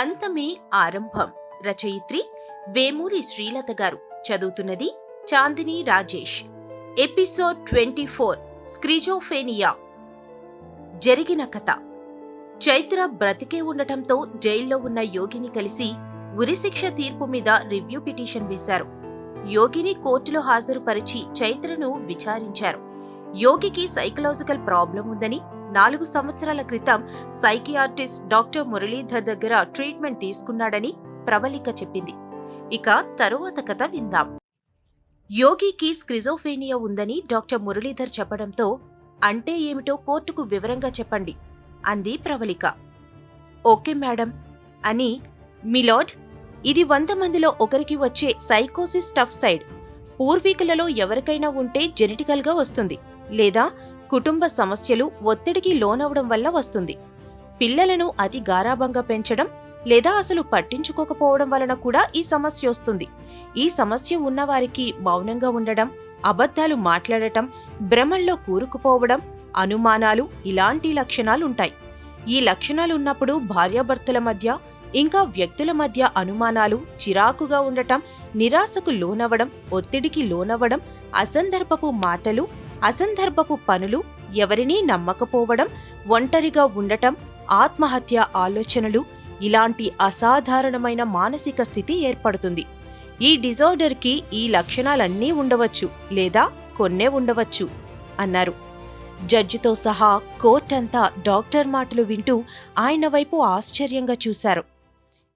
అంతమే ఆరంభం. రచయిత్రి వేమూరి శ్రీలత గారు. చదువుతున్నది Chandini Rajesh. Episode twenty four schizophrenia. జరిగిన కథ. చైత్ర బ్రతికే ఉండటంతో జైల్లో ఉన్న యోగిని కలిసి ఉరిశిక్ష తీర్పు మీద రివ్యూ పిటిషన్ వేశారు. యోగిని కోర్టులో హాజరుపరిచి చైత్రను విచారించారు. యోగికి సైకలాజికల్ ప్రాబ్లం ఉందని నాలుగు సంవత్సరాల క్రితం సైకియాట్రిస్ట్ డాక్టర్ మురళీధర్ దగ్గర ట్రీట్మెంట్ తీసుకున్నాడని ప్రవళిక చెప్పింది. ఇక తరువాత కథ విందాం. యోగికి స్క్రిజోఫేనియా ఉందని డాక్టర్ మురళీధర్ చెప్పడంతో అంటే ఏమిటో కోర్టుకు వివరంగా చెప్పండి అంది ప్రవళిక ఓకే మేడం అని మిలాడ్ ఇది వంద మందిలో ఒకరికి వచ్చే సైకోసిస్ టఫ్ సైడ్. పూర్వీకులలో ఎవరికైనా ఉంటే జెనెటికల్గా వస్తుంది లేదా కుటుంబ సమస్యలు ఒత్తిడికి లోనవడం వల్ల వస్తుంది. పిల్లలను అతి గారాభంగా పెంచడం లేదా అసలు పట్టించుకోకపోవడం వలన కూడా ఈ సమస్య వస్తుంది. ఈ సమస్య ఉన్నవారికి మౌనంగా ఉండడం అబద్ధాలు మాట్లాడటం భ్రమల్లో కూరుకుపోవడం అనుమానాలు ఇలాంటి లక్షణాలుంటాయి. ఈ లక్షణాలు ఉన్నప్పుడు భార్యాభర్తల మధ్య ఇంకా వ్యక్తుల మధ్య అనుమానాలు చిరాకుగా ఉండటం నిరాశకు లోనవ్వడం ఒత్తిడికి లోనవడం అసందర్భపు మాటలు అసందర్భపు పనులు ఎవరినీ నమ్మకపోవడం ఒంటరిగా ఉండటం ఆత్మహత్య ఆలోచనలు ఇలాంటి అసాధారణమైన మానసిక స్థితి ఏర్పడుతుంది. ఈ డిజార్డర్కి ఈ లక్షణాలన్నీ ఉండవచ్చు లేదా కొన్నే ఉండవచ్చు అన్నారు. జడ్జితో సహా కోర్ట్ అంతా డాక్టర్ మాటలు వింటూ ఆయన వైపు ఆశ్చర్యంగా చూశారు.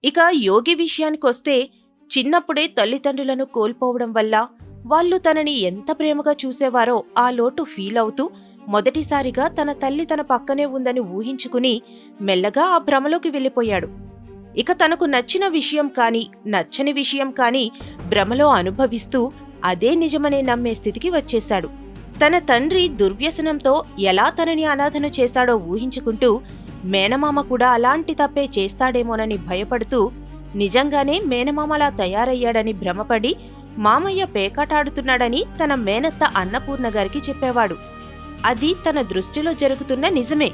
ఇక యోగి విషయానికొస్తే చిన్నప్పుడే తల్లిదండ్రులను కోల్పోవడం వల్ల వాళ్ళు తనని ఎంత ప్రేమగా చూసేవారో ఆ లోటు ఫీల్ అవుతూ మొదటిసారిగా తన తల్లి తన పక్కనే ఉందని ఊహించుకుని మెల్లగా ఆ భ్రమలోకి వెళ్ళిపోయాడు. ఇక తనకు నచ్చిన విషయం కాని నచ్చని విషయం కాని భ్రమలో అనుభవిస్తూ అదే నిజమనే నమ్మే స్థితికి వచ్చేశాడు. తన తండ్రి దుర్వ్యసనంతో ఎలా తనని అనాథను చేశాడో ఊహించుకుంటూ మేనమామ కూడా అలాంటి తప్పే చేస్తాడేమోనని భయపడుతూ నిజంగానే మేనమామలా తయారయ్యాడని భ్రమపడి మామయ్య పేకాటాడుతున్నాడని తన మేనత్త అన్నపూర్ణ గారికి చెప్పేవాడు. అది తన దృష్టిలో జరుగుతున్న నిజమే.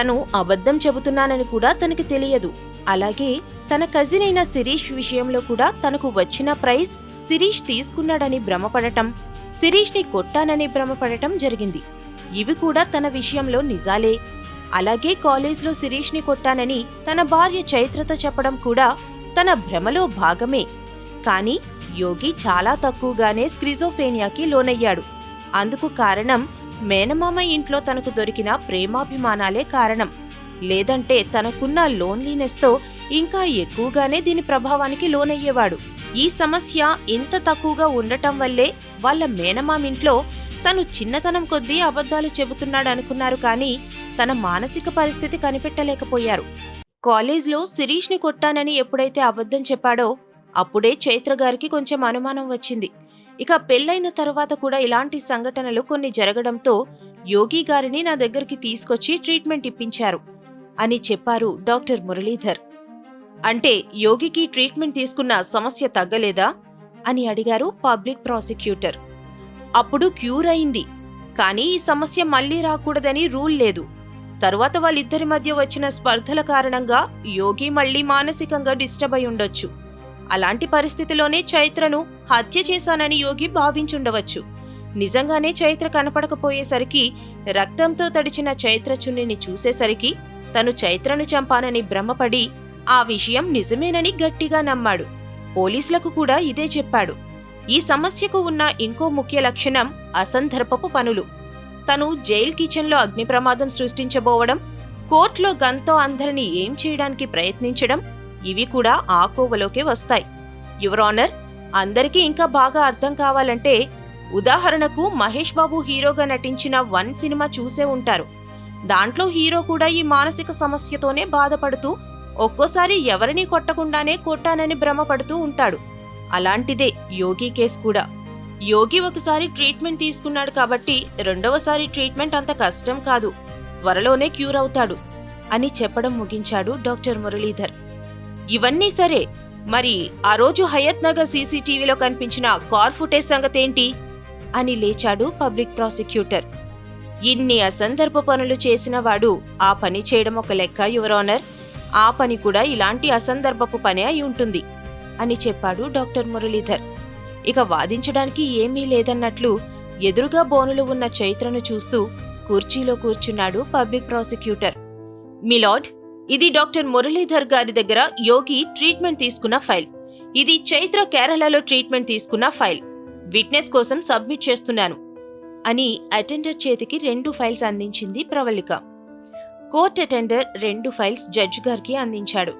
తను అబద్ధం చెబుతున్నానని కూడా తనకి తెలియదు. అలాగే తన కజిన్ అయిన శిరీష్ విషయంలో కూడా తనకు వచ్చిన ప్రైజ్ శిరీష్ తీసుకున్నాడని భ్రమపడటం శిరీష్ని కొట్టానని భ్రమపడటం జరిగింది. ఇవి కూడా తన విషయంలో నిజాలే. అలాగే కాలేజ్లో శిరీష్ని కొట్టానని తన భార్య చైత్రతో చెప్పడం కూడా తన భ్రమలో భాగమే. కానీ యోగి చాలా తక్కువగానే స్క్రిజోఫేనియాకి లోనయ్యాడు. అందుకు కారణం మేనమామ ఇంట్లో తనకు దొరికిన ప్రేమాభిమానాలే కారణం. లేదంటే తనకున్న లోన్లీనెస్తో ఇంకా ఎక్కువగానే దీని ప్రభావానికి లోనయ్యేవాడు. ఈ సమస్య ఇంత తక్కువగా ఉండటం వల్లే వాళ్ళ మేనమామింట్లో తను చిన్నతనం కొద్దీ అబద్ధాలు చెబుతున్నాడు అనుకున్నారు కానీ తన మానసిక పరిస్థితి కనిపెట్టలేకపోయారు. కాలేజ్లో శిరీష్ని కొట్టానని ఎప్పుడైతే అబద్ధం చెప్పాడో అప్పుడే చైత్ర గారికి కొంచెం అనుమానం వచ్చింది. ఇక పెళ్ళైన తర్వాత కూడా ఇలాంటి సంఘటనలు కొన్ని జరగడంతో యోగి గారిని నా దగ్గరికి తీసుకొచ్చి ట్రీట్మెంట్ ఇప్పించారు అని చెప్పారు డాక్టర్ మురళీధర్. అంటే యోగికి ట్రీట్మెంట్ తీసుకున్న సమస్య తగ్గలేదా? అని అడిగారు పబ్లిక్ ప్రాసిక్యూటర్. అప్పుడు క్యూర్ అయింది. కానీ ఈ సమస్య మళ్ళీ రాకూడదని రూల్ లేదు. తరువాత వాళ్ళిద్దరి మధ్య వచ్చిన స్పర్ధల కారణంగా యోగి మళ్ళీ మానసికంగా డిస్టర్బ్ అయి ఉండొచ్చు. అలాంటి పరిస్థితిలోనే చైత్రను హత్య చేశానని యోగి భావించుండవచ్చు. నిజంగానే చైత్ర కనపడకపోయేసరికి రక్తంతో తడిచిన చైత్ర చున్నిని చూసేసరికి తను చైత్రను చంపానని భ్రమపడి ఆ విషయం నిజమేనని గట్టిగా నమ్మాడు. పోలీసులకు కూడా ఇదే చెప్పాడు. ఈ సమస్యకు ఉన్న ఇంకో ముఖ్య లక్షణం అసందర్భపు పనులు. తను జైల్ కిచెన్లో అగ్ని ప్రమాదం సృష్టించబోవడం కోర్టులో గన్తో అందరినీ ఏం చేయడానికి ప్రయత్నించడం ఇవి కూడా ఆ కోవలోకే వస్తాయి. యువర్ ఆనర్ అందరికీ ఇంకా బాగా అర్థం కావాలంటే ఉదాహరణకు మహేష్ బాబు హీరోగా నటించిన వన్ సినిమా చూసే ఉంటారు. దాంట్లో హీరో కూడా ఈ మానసిక సమస్యతోనే బాధపడుతూ ఒక్కోసారి ఎవరినీ కొట్టకుండానే కొట్టానని భ్రమపడుతూ ఉంటాడు. అలాంటిదే యోగి కేసు కూడా. యోగి ఒకసారి ట్రీట్మెంట్ తీసుకున్నాడు కాబట్టి రెండవసారి ట్రీట్మెంట్ అంత కష్టం కాదు. త్వరలోనే క్యూర్ అవుతాడు. అని చెప్పడం ముగించాడు డాక్టర్ మురళీధర్. ఇవన్నీ సరే. మరి ఆ రోజు హయత్ నగర్ సీసీటీవీలో కనిపించిన కార్ ఫుటేజ్ సంగతేంటి? అని లేచాడు పబ్లిక్ ప్రాసిక్యూటర్. ఇన్ని అసందర్భ పనులు చేసిన వాడు ఆ పని చేయడం ఒక లెక్క యువరోనర్ ఆ పని కూడా ఇలాంటి అసందర్భపు పనే అయి ఉంటుంది అని చెప్పాడు డాక్టర్ మురళీధర్. ఇక వాదించడానికి ఏమీ లేదన్నట్లు ఎదురుగా బోనులు ఉన్న చైత్రను చూస్తూ కుర్చీలో కూర్చున్నాడు పబ్లిక్ ప్రాసిక్యూటర్. మిలాడ్ ఇది డాక్టర్ మురళీధర్ గారి దగ్గర యోగి ట్రీట్మెంట్ తీసుకున్న ఫైల్. ఇది చైత్ర కేరళలో ట్రీట్మెంట్ తీసుకున్న ఫైల్. విట్నెస్ కోసం సబ్మిట్ చేస్తున్నాను. అని అటెండర్ చేతికి రెండు ఫైల్స్ అందించింది ప్రవళిక. కోర్ట్ అటెండర్ రెండు ఫైల్స్ జడ్జి గారికి అందించాడు.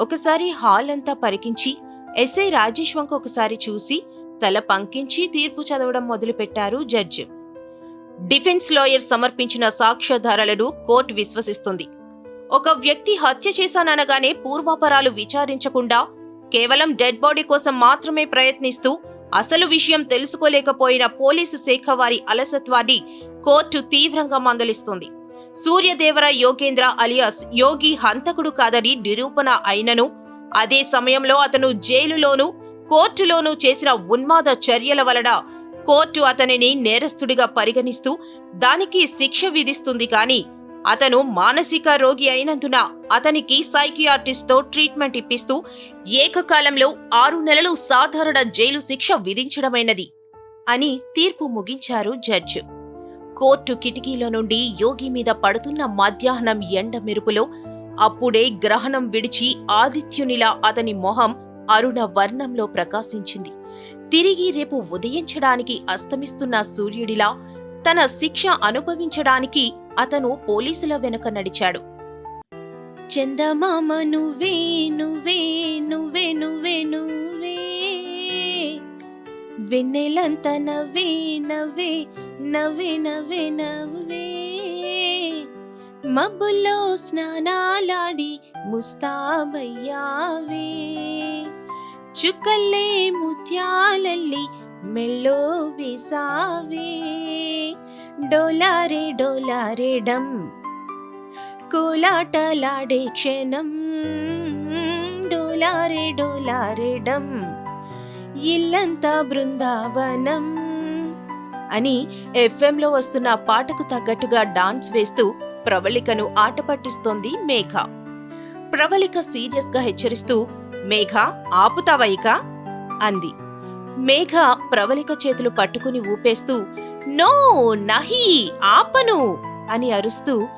ఒకసారి హాల్ అంతా పరికించి ఎస్ఐ రాజేష్ వంక ఒకసారి చూసి తల పంకించి తీర్పు చదవడం మొదలుపెట్టారు జడ్జి. డిఫెన్స్ లాయర్ సమర్పించిన సాక్ష్యాధారాలను కోర్టు విశ్వసిస్తుంది. ఒక వ్యక్తి హత్య చేశాననగానే పూర్వాపరాలు విచారించకుండా కేవలం డెడ్ బాడీ కోసం మాత్రమే ప్రయత్నిస్తూ అసలు విషయం తెలుసుకోలేకపోయిన పోలీసు శాఖ వారి అలసత్వాన్ని కోర్టు తీవ్రంగా మందలిస్తుంది. సూర్యదేవర యోగేంద్ర అలియాస్ యోగి హంతకుడు కాదని నిరూపణ అయినను అదే సమయంలో అతను జైలులోనూ కోర్టులోనూ చేసిన ఉన్మాద చర్యల వలన కోర్టు అతనిని నేరస్తుడిగా పరిగణిస్తూ దానికి శిక్ష విధిస్తుంది కానీ అతను మానసిక రోగి అయినందున అతనికి సైకియాట్రిస్ట్తో ట్రీట్మెంట్ ఇప్పిస్తూ ఏకకాలంలో ఆరు నెలలు సాధారణ జైలు శిక్ష విధించడమైనది అని తీర్పు ముగించారు జడ్జి. కోర్టు కిటికీలో నుండి యోగి మీద పడుతున్న మధ్యాహ్నం ఎండ మెరుపులో అప్పుడే గ్రహణం విడిచి ఆదిత్యునిలా అతని మొహం అరుణ వర్ణంలో ప్రకాశించింది. తిరిగి రేపు ఉదయించడానికి అస్తమిస్తున్న సూర్యుడిలా తన శిక్ష అనుభవించడానికి అతను పోలీసుల వెనుక నడిచాడు. చందమామ నువ్వే నువ్వే నువ్వే నువ్వే నువ్వే వెన్నెలంత నవ్వే నవ్వే నవ్వే నవ్వే నవ్వే. మబ్బుల్లో స్నానాలాడి ముస్తాబయ్యావే. చుక్కల్లే ముత్యాలల్లి మెల్లో వేసావే. డోలారే డోలారే డమ్. కోలాటలాడే క్షణం డోలారే డోలారే ఇల్లంతా బృందావనం అని ఎఫ్ఎంలో వస్తున్న పాటకు తగ్గట్టుగా డాన్స్ వేస్తూ ప్రవళికను ఆట పట్టిస్తోంది మేఘ. ప్రవళిక సీరియస్గా హెచ్చరిస్తూ మేఘ ఆపుతావైక అంది. మేఘ ప్రవళిక చేతులు పట్టుకుని ఊపేస్తూ నో నహి ఆపను అని అరుస్తూ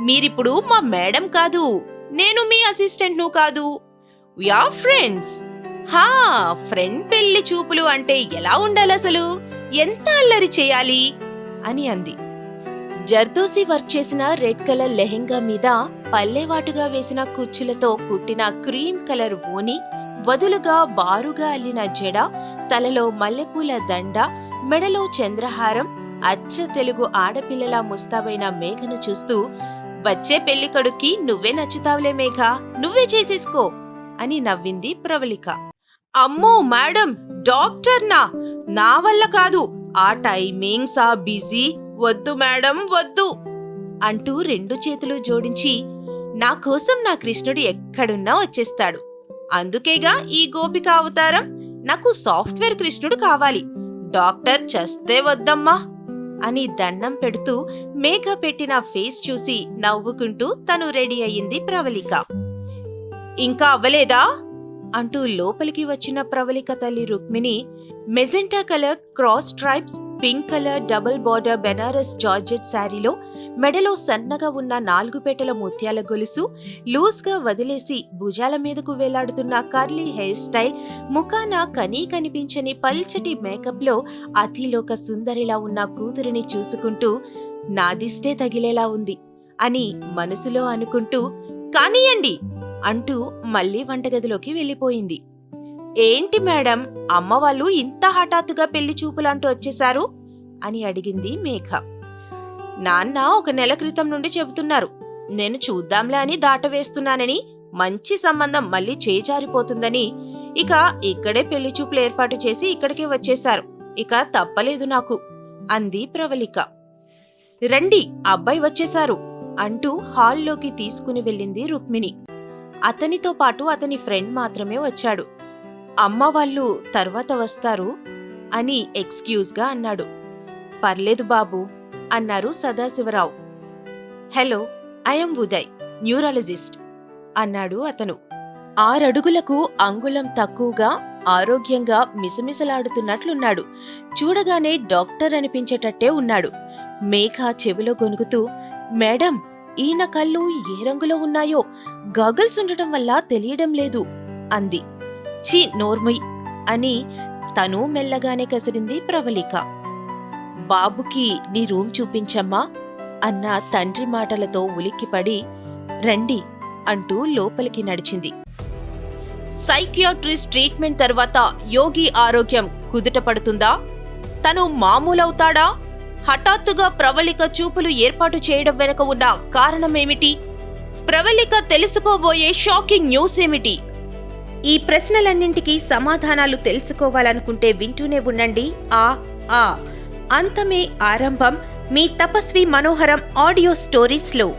మీరిప్పుడు మా మేడం కాదు నేను మీ అసిస్టెంట్ను కాదు. యా ఫ్రెండ్స్ హా ఫ్రెండ్ పెళ్ళి చూపులు అంటే ఎలా ఉండాలి అసలు? ఎంత అల్లరి చేయాలి? అని అంది. జర్దోసి వర్క్ చేసిన రెడ్ కలర్ లెహెంగా మీద పల్లెవాటుగా వేసిన కుచ్చులతో కుట్టిన క్రీమ్ కలర్ ఓని వదులుగా బారుగా అల్లిన జడ తలలో మల్లెపూల దండ మెడలో చంద్రహారం అచ్చ తెలుగు ఆడపిల్లలా ముస్తాబైన మేఘను చూస్తూ వచ్చే పెళ్ళికొడుక్కి నువ్వే నచ్చుతావులే మేఘ నువ్వే చేసేసుకో అని నవ్వింది ప్రవళిక. అమ్మో మేడం డాక్టర్నా? నా వల్ల కాదు ఆ టైమింగ్స్ ఆ బిజీ వద్దు మేడం వద్దు అంటూ రెండు చేతులు జోడించి నా కోసం నా కృష్ణుడు ఎక్కడున్నా వచ్చేస్తాడు. అందుకేగా ఈ గోపిక అవతారం నాకు సాఫ్ట్వేర్ కృష్ణుడు కావాలి. డాక్టర్ చస్తే వద్దమ్మా అని దండం పెడుతూ మేఘ పెట్టిన ఫేస్ చూసి నవ్వుకుంటూ తను రెడీ అయింది ప్రవళిక. ఇంకా అవ్వలేదా? అంటూ లోపలికి వచ్చిన ప్రవళిక తల్లి Rukmini magenta colour cross stripes pink colour double border Banaras georgette శారీలో మెడలో సన్నగా ఉన్న నాలుగు పెట్టెల ముత్యాల గొలుసు లూజ్గా వదిలేసి భుజాల మీదకు వేలాడుతున్న కర్లీ హెయిర్ స్టైల్ ముఖాన కనీ కనిపించని పల్చటి మేకప్లో అతిలోక సుందరిలా ఉన్న కూతురిని చూసుకుంటూ నాదిష్టే తగిలేలా ఉంది అని మనసులో అనుకుంటూ కానియండి అంటూ మళ్ళీ వంటగదిలోకి వెళ్ళిపోయింది. ఏంటి మేడం అమ్మ వాళ్ళు ఇంత హఠాత్తుగా పెళ్ళి చూపులంటూ వచ్చేశారు? అని అడిగింది మేఘ. నాన్న ఒక నెల క్రితం నుండి చెబుతున్నారు. నేను చూద్దాంలే అని దాటవేస్తున్నానని మంచి సంబంధం మళ్ళీ చేజారిపోతుందని. ఇక ఇక్కడే పెళ్ళి చూపులు ఏర్పాటు చేసి ఇక్కడికే వచ్చేశారు. ఇక తప్పలేదు నాకు అంది ప్రవళిక. రండి అబ్బాయి వచ్చేశారు అంటూ హాల్లోకి తీసుకుని వెళ్ళింది రుక్మిణి. అతనితో పాటు అతని ఫ్రెండ్ మాత్రమే వచ్చాడు. అమ్మ వాళ్ళు తర్వాత వస్తారు అని ఎక్స్క్యూజ్గా అన్నాడు. పర్లేదు బాబు అన్నారు Sadashivarao. Hello I'm Uday neurologist అన్నాడు అతను. ఆరడుగులకు అంగుళం తక్కువగా ఆరోగ్యంగా మిసమిసలాడుతున్నట్లున్నాడు. చూడగానే డాక్టర్ అనిపించేటట్టే ఉన్నాడు. మేఘ చెవిలో గొనుగుతూ మేడం ఈయన కళ్ళు ఏ రంగులో ఉన్నాయో? గగల్స్ ఉండటం వల్ల తెలియడం లేదు అంది. ఛీ నోర్మయ్ అని తను మెల్లగానే కసిరింది ప్రవళిక. బాబుకి నీ రూమ్ చూపించమ్మా అన్న తండ్రి మాటలతో ఉలిక్కిపడి రండి అంటూ లోపలికి నడిచింది. సైకియాట్రిస్ట్ ట్రీట్మెంట్ తర్వాత యోగి ఆరోగ్యం కుదుట పడుతుందా? తను మామూలవుతాడా? హఠాత్తుగా ప్రవళిక చూపులు ఏర్పాటు చేయడం వెనుక ఉన్న కారణమేమిటి? ప్రవళిక తెలుసుకోబోయే షాకింగ్ న్యూస్ ఏమిటి? ఈ ప్రశ్నలన్నింటికీ సమాధానాలు తెలుసుకోవాలనుకుంటే వింటూనే ఉండండి. ఆ ఆ. అంతమే ఆరంభం. మీ తపస్వి మనోహరం ఆడియో స్టోరీస్లో.